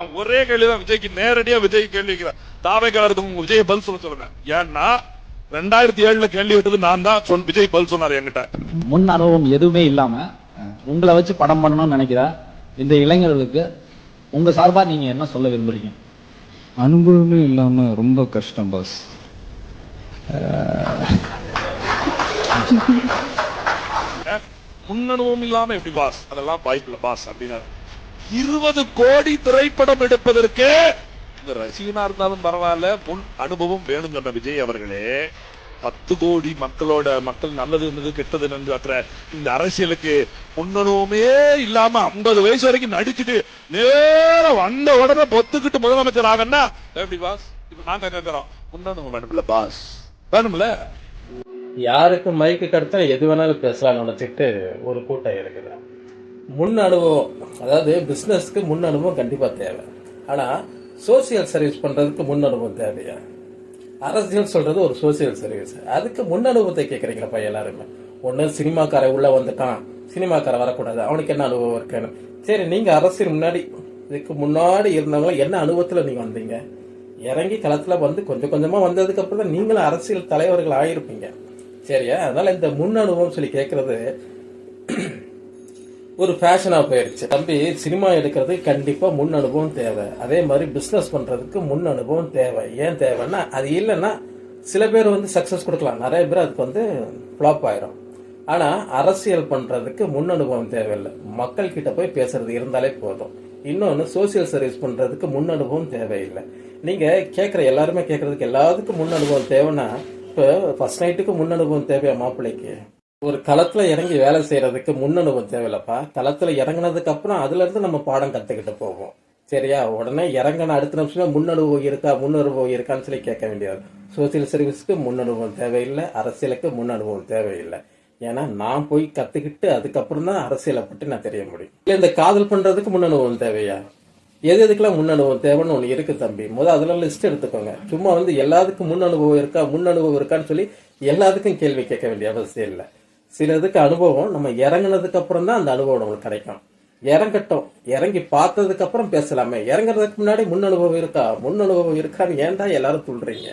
ஒரே கேள்விதான் விஜய்க்கு நேரடியா விஜய் கேள்வி வைக்கிறேன் தாவை கலருக்கு விஜய் பதில் சொல்ல சொல்லுங்க. ஏன்னா ரெண்டாயிரத்தி ஏழுல கேள்வி விட்டது நான் தான் விஜய் பதில் சொன்னார் என்கிட்ட. முன் அனுபவம் எதுவுமே இல்லாம உங்களை வச்சு படம் பண்ணணும்னு நினைக்கிற இந்த இளைஞர்களுக்கு உங்க சார்பா நீங்க என்ன சொல்ல விரும்புறீங்க? அனுபவமே இல்லாம ரொம்ப கஷ்டம் பாஸ் முன்னனுபவம் இல்லாம எப்படி பாஸ் அதெல்லாம் வாய்ப்பில்ல பாஸ் அப்படின்னா இருபது கோடி திரைப்படம் எடுப்பதற்கு இந்த ரசிகனா இருந்தாலும் பரவாயில்ல பொன் அனுபவம் வேணும் சொன்ன விஜய் அவர்களே. பத்து கோடி மக்களோட மக்கள் நல்லது இருந்தது கெட்டது என்று அற்ற இந்த அரசியலுக்கு முன்னனுபவமே இல்லாம ஐம்பது வயசு வரைக்கும் நடிச்சுட்டு நேரம் வந்த உடனே பொத்துக்கிட்டு முதலமைச்சர் ஆகன்னா எப்படி பாஸ் இப்ப நாங்க கேட்கிறோம் முன்னனுபவம் வேணும்ல பாஸ் வேணும்ல? யாருக்கு மைக்கு கிடைத்தா எது வேணாலும் பேசலாம்னு நினைச்சிட்டு ஒரு கூட்டம் இருக்குது. முன் அனுபவம் அதாவது பிஸ்னஸ்க்கு முன் அனுபவம் கண்டிப்பாக தேவை. ஆனால் சோசியல் சர்வீஸ் பண்ணுறதுக்கு முன் அனுபவம் தேவையா? அரசியல் சொல்கிறது ஒரு சோசியல் சர்வீஸ் அதுக்கு முன் அனுபவத்தை கேட்குறீங்களப்பா எல்லாருமே? ஒன்று சினிமாக்காரன் உள்ளே வந்துட்டான். சினிமாக்காரன் வரக்கூடாது. அவனுக்கு என்ன அனுபவம் இருக்குன்னு? சரி நீங்கள் அரசியல் முன்னாடி இதுக்கு முன்னாடி இருந்தவங்களும் என்ன அனுபவத்தில் நீங்கள் வந்தீங்க? இறங்கி களத்தில் வந்து கொஞ்சம் கொஞ்சமாக வந்ததுக்கப்புறம் தான் நீங்களும் அரசியல் தலைவர்கள் ஆகியிருப்பீங்க சரியா? அதனால் இந்த முன் அனுபவம் சொல்லி கேட்குறது ஒரு ஃபேஷனாக போயிடுச்சு தம்பி சினிமா எடுக்கிறதுக்கு கண்டிப்பாக முன் அனுபவம் தேவை. அதே மாதிரி பிஸ்னஸ் பண்ணுறதுக்கு முன் அனுபவம் தேவை. ஏன் தேவைன்னா அது இல்லைன்னா சில பேர் வந்து சக்ஸஸ் கொடுக்கலாம். நிறைய பேர் அதுக்கு வந்து ஃப்ளாப் ஆயிரும். ஆனால் அரசியல் பண்ணுறதுக்கு முன் அனுபவம் தேவையில்லை. மக்கள் கிட்ட போய் பேசுறது இருந்தாலே போதும். இன்னொன்று சோசியல் சர்வீஸ் பண்ணுறதுக்கு முன் அனுபவம் தேவையில்லை. நீங்கள் கேட்குற எல்லாருமே கேட்குறதுக்கு எல்லாத்துக்கும் முன் அனுபவம் தேவைன்னா இப்போ ஃபர்ஸ்ட் நைட்டுக்கு முன் அனுபவம் தேவையா மாப்பிள்ளைக்கு? ஒரு களத்துல இறங்கி வேலை செய்யறதுக்கு முன் அனுபவம் தேவையில்லப்பா. களத்துல இறங்கினதுக்கு அப்புறம் அதுல இருந்து நம்ம பாடம் கத்துக்கிட்டு போவோம். சரியா? உடனே இறங்கின அடுத்த நிமிஷமே முன் அனுபவம் இருக்கா? முன் அனுபவம் இருக்கான்னு சொல்லி கேட்க வேண்டியது. சோசியல் சர்வீஸ்க்கு முன் அனுபவம் தேவையில்லை. அரசியலுக்கு முன் அனுபவம் தேவையில்லை. ஏன்னா நான் போய் கத்துக்கிட்டு அதுக்கப்புறம் தான் அரசியலை பற்றி நான் தெரிய முடியும். இல்ல இந்த காதல் பண்றதுக்கு முன் அனுபவம் தேவையா? எது எதுக்கெல்லாம் முன் அனுபவம் தேவைன்னு ஒன்று இருக்கு தம்பி. முதல் அதெல்லாம் லிஸ்ட் எடுத்துக்கோங்க. சும்மா வந்து எல்லாத்துக்கும் முன் அனுபவம் இருக்கா? முன் அனுபவம் இருக்கான்னு சொல்லி எல்லாத்துக்கும் கேள்வி கேட்க வேண்டிய அவசியம் இல்லை. சிலதுக்கு அனுபவம் நம்ம இறங்கினதுக்கு அப்புறம் தான் அந்த அனுபவம் நம்மளுக்கு கிடைக்கும். இறங்கட்டும். இறங்கி பார்த்ததுக்கு அப்புறம் பேசலாமே. இறங்குறதுக்கு முன்னாடி முன் அனுபவம் இருக்கா? முன் அனுபவம் இருக்கான்னு ஏன்டா எல்லாரும் சொல்றீங்க